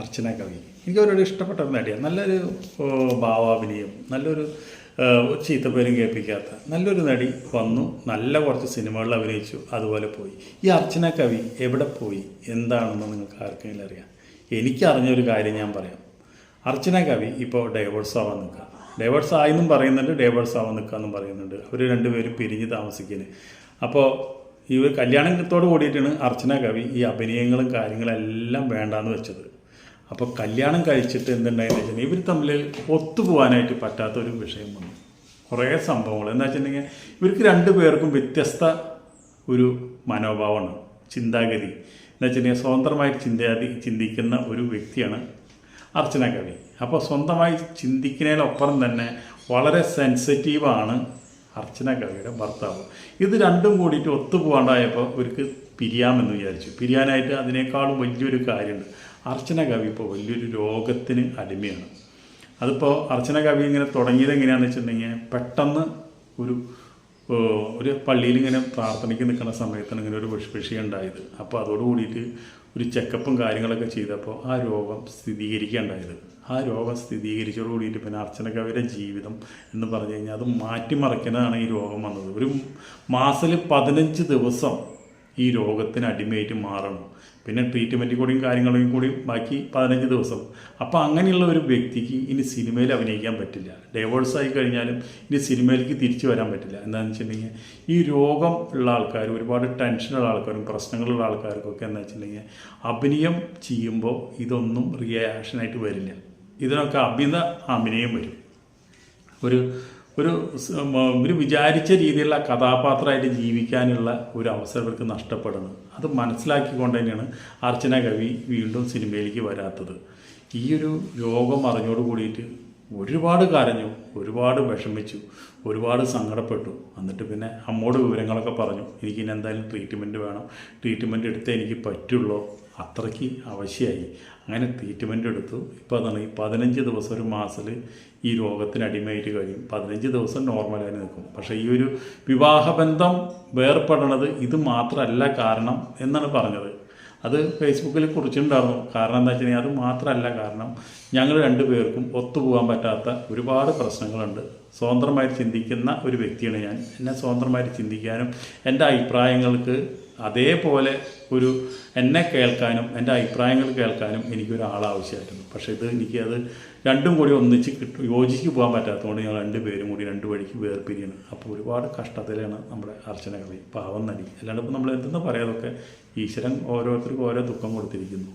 അർച്ചന കവി എനിക്ക് അവരോട് ഇഷ്ടപ്പെട്ട ഒരു നടിയാണ്. നല്ലൊരു ഭാവാഭിനയം നല്ലൊരു ചീത്ത പേരും കേൾപ്പിക്കാത്ത നല്ലൊരു നടി വന്നു. നല്ല കുറച്ച് സിനിമകളിൽ അഭിനയിച്ചു. അതുപോലെ പോയി. ഈ അർച്ചന കവി എവിടെ പോയി? എന്താണെന്ന് നിങ്ങൾക്ക് ആർക്കെങ്കിലും അറിയാം? എനിക്കറിഞ്ഞൊരു കാര്യം ഞാൻ പറയാം. അർച്ചന കവി ഇപ്പോൾ ഡൈവേഴ്സ് ആവാൻ നിൽക്കുക. ഡൈവേഴ്സ് ആയെന്നും പറയുന്നുണ്ട് ഡൈവേഴ്സ് ആവാൻ നിൽക്കുക എന്നും പറയുന്നുണ്ട്. അവർ രണ്ടുപേരും പിരിഞ്ഞ് താമസിക്കുന്നത് അപ്പോൾ ഈ ഇവർ കല്യാണത്തോട് കൂടിയിട്ടാണ് അർച്ചന കവി ഈ അഭിനയങ്ങളും കാര്യങ്ങളെല്ലാം വേണ്ടാന്ന് വെച്ചത്. അപ്പോൾ കല്യാണം കഴിച്ചിട്ട് എന്തുണ്ടായെന്ന് വെച്ചാൽ ഇവർ തമ്മിൽ ഒത്തുപോകാനായിട്ട് പറ്റാത്തൊരു വിഷയം വന്നു. കുറേ സംഭവങ്ങൾ. എന്താ വെച്ചിട്ടുണ്ടെങ്കിൽ ഇവർക്ക് രണ്ടു പേർക്കും വ്യത്യസ്ത ഒരു മനോഭാവമാണ്. ചിന്താഗതി. എന്ന് വെച്ചിട്ടുണ്ടെങ്കിൽ സ്വതന്ത്രമായി ചിന്താതി ചിന്തിക്കുന്ന ഒരു വ്യക്തിയാണ് അർച്ചന കവി. അപ്പോൾ സ്വന്തമായി ചിന്തിക്കുന്നതിനൊപ്പം തന്നെ വളരെ സെൻസിറ്റീവാണ് അർച്ചന കവിയുടെ ഭർത്താവ്. ഇത് രണ്ടും കൂടിയിട്ട് ഒത്തുപോകാണ്ടായപ്പോൾ ഇവർക്ക് പിരിയാമെന്ന് വിചാരിച്ചു. പിരിയാനായിട്ട് അതിനേക്കാളും വലിയൊരു കാര്യമുണ്ട്. അർച്ചന കവി ഇപ്പോൾ വലിയൊരു രോഗത്തിന് അടിമയാണ്. അതിപ്പോൾ അർച്ചന കവി ഇങ്ങനെ തുടങ്ങിയത് എങ്ങനെയാണെന്ന് വെച്ചിട്ടുണ്ടെങ്കിൽ പെട്ടെന്ന് ഒരു ഒരു പള്ളിയിൽ ഇങ്ങനെ പ്രാർത്ഥനയ്ക്ക് നിൽക്കുന്ന സമയത്താണ് ഇങ്ങനെ ഒരു വിഷ- വിഷയം ഉണ്ടായത്. അപ്പോൾ അതോട് കൂടിയിട്ട് ഒരു ചെക്കപ്പും കാര്യങ്ങളൊക്കെ ചെയ്തപ്പോൾ ആ രോഗം സ്ഥിരീകരിക്കുകയുണ്ടായത് ആ രോഗം സ്ഥിരീകരിച്ചതോട് കൂടിയിട്ട് പിന്നെ അർച്ചന കവിയുടെ ജീവിതം എന്ന് പറഞ്ഞു കഴിഞ്ഞാൽ അത് മാറ്റിമറിക്കുന്നതാണ് ഈ രോഗം വന്നത്. ഒരു മാസത്തിൽ പതിനഞ്ച് ദിവസം ഈ രോഗത്തിന് അടിമയായിട്ട് മാറണം. പിന്നെ ട്രീറ്റ്മെന്റ് കൂടിയും കാര്യങ്ങളും കൂടി ബാക്കി പതിനഞ്ച് ദിവസം. അപ്പോൾ അങ്ങനെയുള്ള ഒരു വ്യക്തിക്ക് ഇനി സിനിമയിൽ അഭിനയിക്കാൻ പറ്റില്ല. ഡൈവേഴ്സ് ആയി കഴിഞ്ഞാലും ഇനി സിനിമയിലേക്ക് തിരിച്ചു വരാൻ പറ്റില്ല. എന്താണെന്ന് വെച്ചിട്ടുണ്ടെങ്കിൽ ഈ രോഗം ഉള്ള ആൾക്കാർ ഒരുപാട് ടെൻഷനുള്ള ആൾക്കാരും പ്രശ്നങ്ങളുള്ള ആൾക്കാർക്കൊക്കെ എന്താ വെച്ചിട്ടുണ്ടെങ്കിൽ അഭിനയം ചെയ്യുമ്പോൾ ഇതൊന്നും റിയാക്ഷനായിട്ട് വരില്ല. ഇതിനൊക്കെ അഭിന അഭിനയം വരും. ഒരു ഒരു ഒരു വിചാരിച്ച രീതിയിലുള്ള കഥാപാത്രമായിട്ട് ജീവിക്കാനുള്ള ഒരു അവസരം ഇവർക്ക് നഷ്ടപ്പെടുന്നു. അത് മനസ്സിലാക്കിക്കൊണ്ട് തന്നെയാണ് അർച്ചന കവി വീണ്ടും സിനിമയിലേക്ക് വരാത്തത്. ഈ ഒരു യോഗം അറിഞ്ഞോട് കൂടിയിട്ട് ഒരുപാട് കരഞ്ഞു ഒരുപാട് വിഷമിച്ചു ഒരുപാട് സങ്കടപ്പെട്ടു. എന്നിട്ട് പിന്നെ അമ്മോട് വിവരങ്ങളൊക്കെ പറഞ്ഞു എനിക്കിനി എന്തായാലും ട്രീറ്റ്മെന്റ് വേണം. ട്രീറ്റ്മെന്റ് എടുത്തേ എനിക്ക് പറ്റുള്ളൂ. അത്രയ്ക്ക് ആവശ്യമായി അങ്ങനെ ട്രീറ്റ്മെന്റ് എടുത്തു. ഇപ്പോൾ അതാണ് ഈ പതിനഞ്ച് ദിവസം ഒരു മാസത്തിൽ ഈ രോഗത്തിന് അടിമയായിട്ട് കഴിയും. പതിനഞ്ച് ദിവസം നോർമലായി നിൽക്കും. പക്ഷേ ഈ ഒരു വിവാഹബന്ധം വേർപ്പെടണത് ഇത് മാത്രമല്ല കാരണം എന്നാണ് പറഞ്ഞത്. അത് ഫേസ്ബുക്കിൽ കുറിച്ചിട്ടുണ്ടായിരുന്നു. കാരണം എന്താ വെച്ചാൽ അത് മാത്രമല്ല കാരണം ഞങ്ങൾ രണ്ടുപേർക്കും ഒത്തുപോകാൻ പറ്റാത്ത ഒരുപാട് പ്രശ്നങ്ങളുണ്ട്. സ്വതന്ത്രമായിട്ട് ചിന്തിക്കുന്ന ഒരു വ്യക്തിയാണ് ഞാൻ. എന്നെ സ്വതന്ത്രമായിട്ട് ചിന്തിക്കാനും എന്റെ അഭിപ്രായങ്ങൾക്ക് അതേപോലെ ഒരു എന്നെ കേൾക്കാനും എന്റെ അഭിപ്രായങ്ങൾ കേൾക്കാനും എനിക്കൊരാൾ ആവശ്യമായിരുന്നു പക്ഷേ ഇത് എനിക്ക് അത് രണ്ടും കൂടി ഒന്നിച്ച് കിട്ടും യോജിച്ച് പോകാൻ പറ്റാത്തതുകൊണ്ട് ഞങ്ങൾ രണ്ട് പേരും കൂടി രണ്ട് വഴിക്ക് വേർപിരിയാണ്. അപ്പോൾ ഒരുപാട് കഷ്ടത്തിലാണ് നമ്മുടെ അർച്ചന കവി പാവം നടി. അല്ലാണ്ട് ഇപ്പോൾ നമ്മൾ എന്തെന്ന് പറയാതൊക്കെ ഈശ്വരൻ ഓരോരുത്തർക്കും ഓരോ ദുഃഖം കൊടുത്തിരിക്കുന്നു.